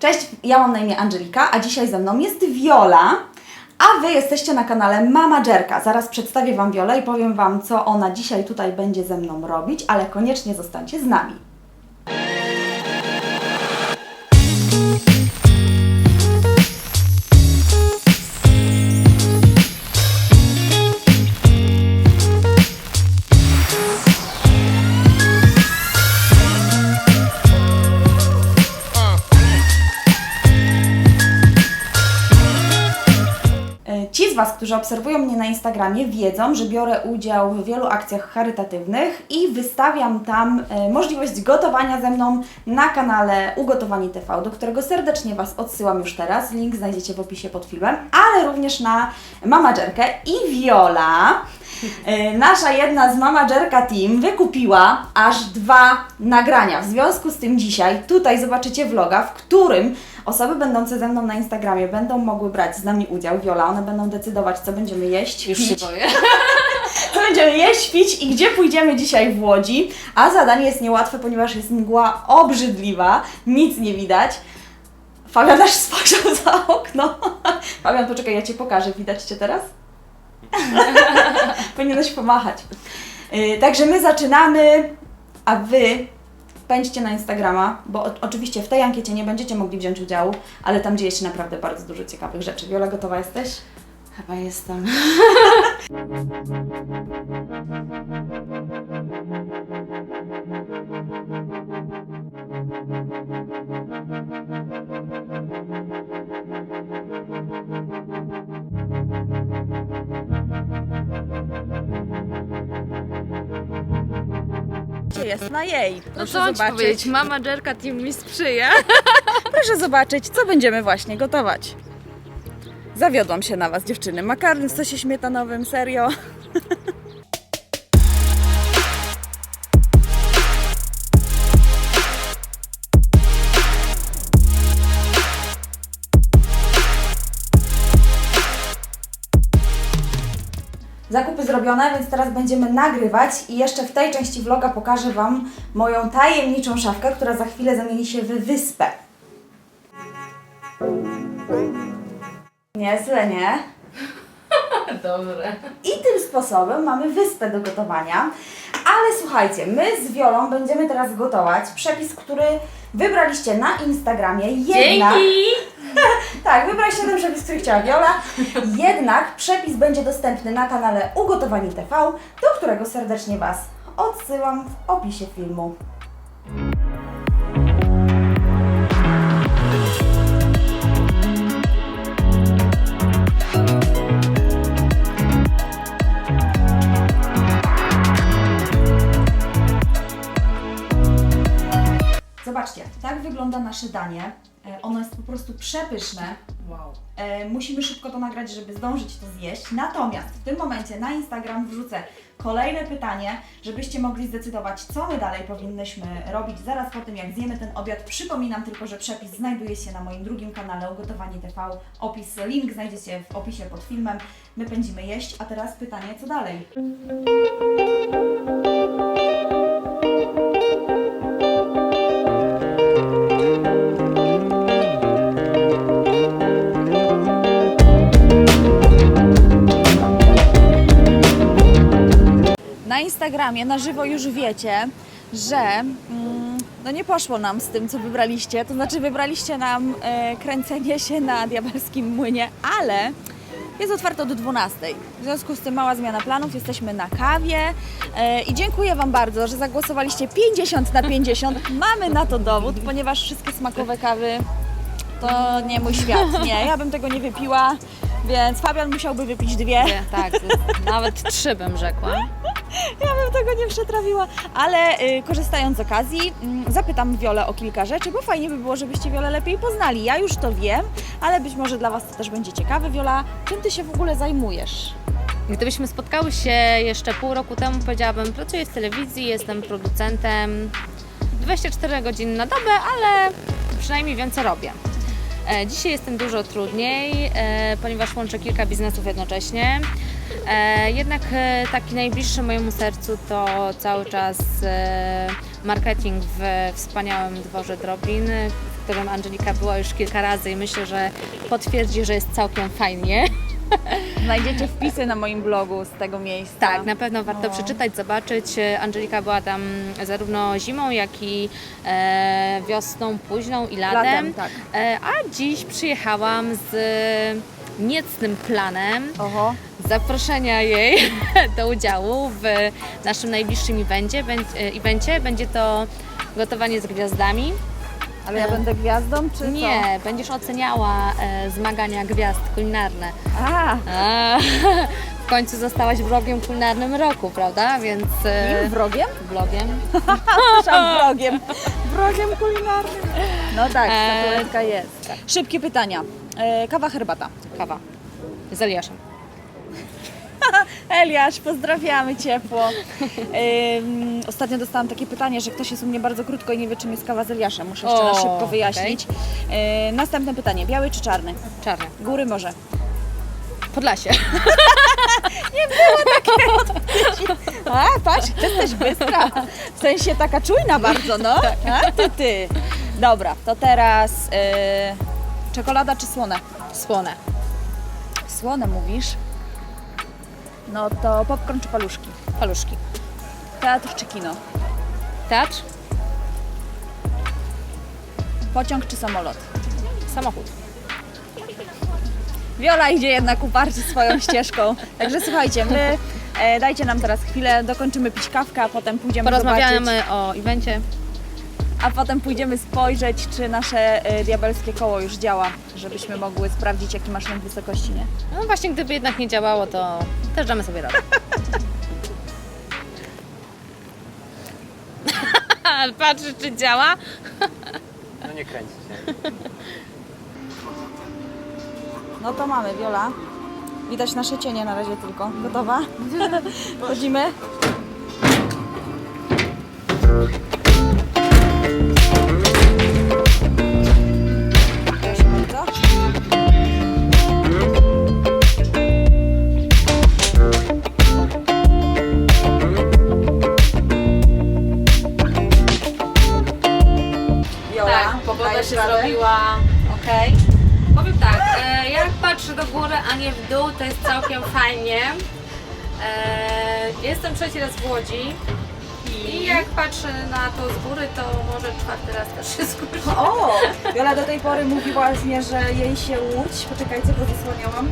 Cześć, ja mam na imię Angelika, a dzisiaj ze mną jest Viola, a Wy jesteście na kanale Mamagerka. Zaraz przedstawię Wam Wiolę i powiem Wam, co ona dzisiaj tutaj będzie ze mną robić, ale koniecznie zostańcie z nami. Którzy obserwują mnie na Instagramie, wiedzą, że biorę udział w wielu akcjach charytatywnych i wystawiam tam e, możliwość gotowania ze mną na kanale Ugotowani TV, do którego serdecznie Was odsyłam już teraz. Link znajdziecie w opisie pod filmem, ale również na Mamagerkę i Viola. e, Nasza jedna z Mamagerka Team wykupiła aż dwa nagrania. W związku z tym dzisiaj tutaj zobaczycie vloga, w którym osoby będące ze mną na Instagramie będą mogły brać z nami udział. Viola, one będą decydować, co będziemy jeść, Już się boję. co będziemy jeść, pić i gdzie pójdziemy dzisiaj w Łodzi. A zadanie jest niełatwe, ponieważ jest mgła obrzydliwa, nic nie widać. Fabian aż spojrzał za okno. Fabian, poczekaj, ja Cię pokażę. Widać Cię teraz? Powinieneś pomachać. Yy, Także my zaczynamy, a Wy pędźcie na Instagrama, bo o, oczywiście w tej ankiecie nie będziecie mogli wziąć udziału, ale tam dzieje się naprawdę bardzo dużo ciekawych rzeczy. Wiola, gotowa jesteś? Chyba jestem. Jest na jej? No Proszę co mam ci zobaczyć. powiedzieć? Mamagerka team mi sprzyja. Proszę zobaczyć, co będziemy właśnie gotować. Zawiodłam się na Was, dziewczyny. Makaron w sosie śmietanowym, serio. Zakupy zrobione, więc teraz będziemy nagrywać i jeszcze w tej części vloga pokażę Wam moją tajemniczą szafkę, która za chwilę zamieni się w wyspę. Niezłe, nie? Dobre. I tym sposobem mamy wyspę do gotowania. Ale słuchajcie, my z Wiolą będziemy teraz gotować przepis, który wybraliście na Instagramie. Jednak, Dzięki! tak, wybraliście ten przepis, który chciała Wiola. Jednak przepis będzie dostępny na kanale Ugotowani TV, do którego serdecznie Was odsyłam w opisie filmu. Zobaczcie, tak wygląda nasze danie. E, Ono jest po prostu przepyszne. Wow. E, musimy szybko to nagrać, żeby zdążyć to zjeść. Natomiast w tym momencie na Instagram wrzucę kolejne pytanie, żebyście mogli zdecydować, co my dalej powinnyśmy robić zaraz po tym, jak zjemy ten obiad. Przypominam tylko, że przepis znajduje się na moim drugim kanale Ugotowanie TV. Opis, link znajdziecie w opisie pod filmem. My będziemy jeść, a teraz pytanie, co dalej? Na Instagramie na żywo już wiecie, że mm, no nie poszło nam z tym, co wybraliście. To znaczy, wybraliście nam e, kręcenie się na diabelskim młynie, ale jest otwarte od 12. W związku z tym mała zmiana planów, jesteśmy na kawie e, i dziękuję Wam bardzo, że zagłosowaliście 50 na 50. Mamy na to dowód, ponieważ wszystkie smakowe kawy to nie mój świat. Nie, ja bym tego nie wypiła, więc Fabian musiałby wypić dwie. Tak, nawet trzy bym rzekła. Ja bym tego nie przetrawiła, ale y, korzystając z okazji, mm, zapytam Wiolę o kilka rzeczy, bo fajnie by było, żebyście Wiolę lepiej poznali. Ja już to wiem, ale być może dla Was to też będzie ciekawe. Wiola, czym Ty się w ogóle zajmujesz? Gdybyśmy spotkały się jeszcze pół roku temu, powiedziałabym, pracuję w telewizji, jestem producentem 24 godziny na dobę, ale przynajmniej wiem, co robię. E, Dzisiaj jestem dużo trudniej, e, ponieważ łączę kilka biznesów jednocześnie. E, Jednak e, taki najbliższy mojemu sercu to cały czas e, marketing w wspaniałym dworze Drobin, w którym Angelika była już kilka razy i myślę, że potwierdzi, że jest całkiem fajnie. Znajdziecie wpisy na moim blogu z tego miejsca. Tak, na pewno warto No. przeczytać, zobaczyć. Angelika była tam zarówno zimą, jak i e, wiosną późną i latem. Latem, tak. E, a dziś przyjechałam z niecnym planem Oho. Zaproszenia jej do udziału w naszym najbliższym evencie. E, evencie. Będzie to gotowanie z gwiazdami. Ale ja będę gwiazdą, czy Nie, będziesz oceniała e, zmagania gwiazd kulinarne. co? A, A, w końcu zostałaś vlogiem kulinarnym roku, prawda? Więc e, im wrogiem? vlogiem. Słyszałam wrogiem. Wrogiem kulinarnym. No tak, Eee, statuetka jest. Szybkie pytania. E, kawa, herbata. Kawa. Z Eliaszem. Eliasz, pozdrawiamy ciepło. Ym, ostatnio dostałam takie pytanie, że ktoś jest u mnie bardzo krótko i nie wie, czym jest kawa z Eliaszem. Muszę jeszcze na O, szybko wyjaśnić. Następne pytanie. Biały czy czarny? Czarny. Góry, morze. Podlasie. A, patrz, ty jesteś bystra. W sensie taka czujna bardzo, no. A, ty, ty. Dobra, to teraz yy, czekolada czy słone? Słone. Słone mówisz? No to popcorn czy paluszki? Paluszki. Teatr czy kino? Teatr. Pociąg czy samolot? Samochód. Wiola idzie jednak uparcie swoją ścieżką. Także słuchajcie, my e, dajcie nam teraz chwilę, dokończymy pić kawkę, a potem pójdziemy zobaczyć, Porozmawiamy o evencie. A potem pójdziemy spojrzeć, czy nasze e, diabelskie koło już działa, żebyśmy mogły sprawdzić, jaki masz lęk wysokości, nie? No właśnie, gdyby jednak nie działało, to też damy sobie radę. Patrzysz, czy działa? No nie kręci się. No to mamy, Wiola. Widać nasze cienie na razie tylko. Gotowa? Chodzimy? Okej. Powiem tak, e, jak patrzę do góry, a nie w dół, to jest całkiem fajnie. E, jestem trzeci raz w Łodzi i jak patrzę na to z góry, to może czwarty raz też się zgórzy. O! Wiola do tej pory mówiła właśnie, że jej się łódź, poczekajcie, bo zasłaniałam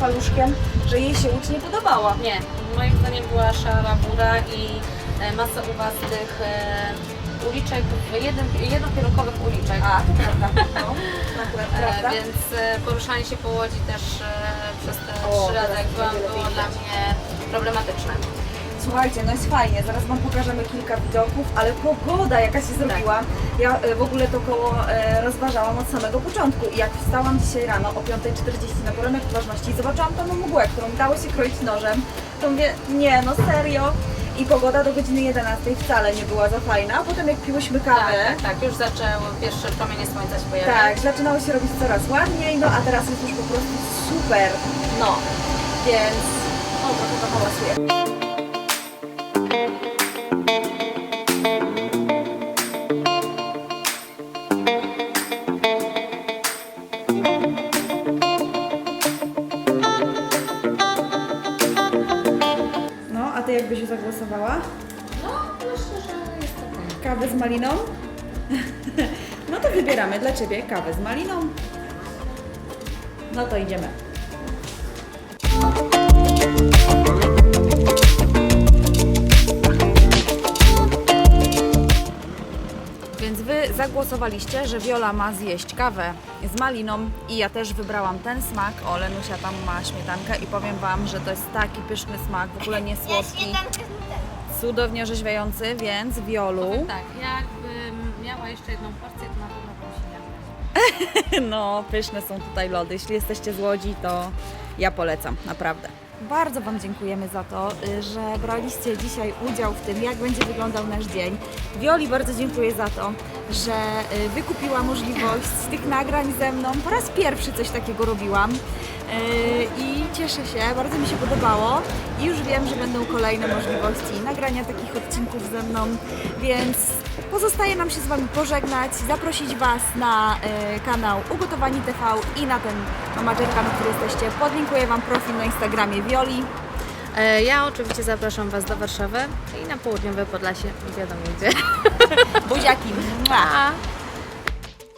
paluszkiem, że jej się łódź nie podobała. Nie, moim zdaniem była szara góra i e, masa u Was tych e, uliczek, jednokierunkowych uliczek. A, to prawda. No, prawda. więc e, poruszanie się po Łodzi też e, przez te O, trzy lata, jak byłam, było dla mnie problematyczne. Słuchajcie, no jest fajnie, zaraz Wam pokażemy kilka widoków, ale pogoda jaka się zrobiła. Ja e, w ogóle to koło rozważałam od samego początku i jak wstałam dzisiaj rano o 5.40 na poranek ważności i zobaczyłam tą mgłę, którą dało się kroić nożem, to mówię, nie no serio. I pogoda do godziny 11 wcale nie była za fajna, a potem jak piłyśmy kawę, Tak, tak, tak, już zaczęły pierwsze promienie słońca się pojawiać. Tak, zaczynało się robić coraz ładniej, no a teraz jest już po prostu super. No, więc o, trochę to hałasuje. No to wybieramy dla Ciebie kawę z maliną. No to idziemy. Więc Wy zagłosowaliście, że Wiola ma zjeść kawę z maliną i ja też wybrałam ten smak. O, Lenusia tam ma śmietankę i powiem Wam, że to jest taki pyszny smak, w ogóle nie słodki, cudownie orzeźwiający, więc Wiolu... Powiem tak, jakbym miała jeszcze jedną porcję, to na pewno bym się nie. No, pyszne są tutaj lody. Jeśli jesteście z Łodzi, to ja polecam, naprawdę. Bardzo Wam dziękujemy za to, y, że braliście dzisiaj udział w tym, jak będzie wyglądał nasz dzień. Wioli bardzo dziękuję za to, że y, wykupiła możliwość tych nagrań ze mną. Po raz pierwszy coś takiego robiłam. Y, I cieszę się, bardzo mi się podobało i już wiem, że będą kolejne możliwości nagrania takich odcinków ze mną, więc Pozostaje nam się z Wami pożegnać, zaprosić Was na e, kanał Ugotowani TV i na ten mamagerka, na który jesteście. Podlinkuję Wam profil na Instagramie Wioli. E, Ja oczywiście zapraszam Was do Warszawy i na południowe Podlasie, wiadomo gdzie. Buziaki! Mua.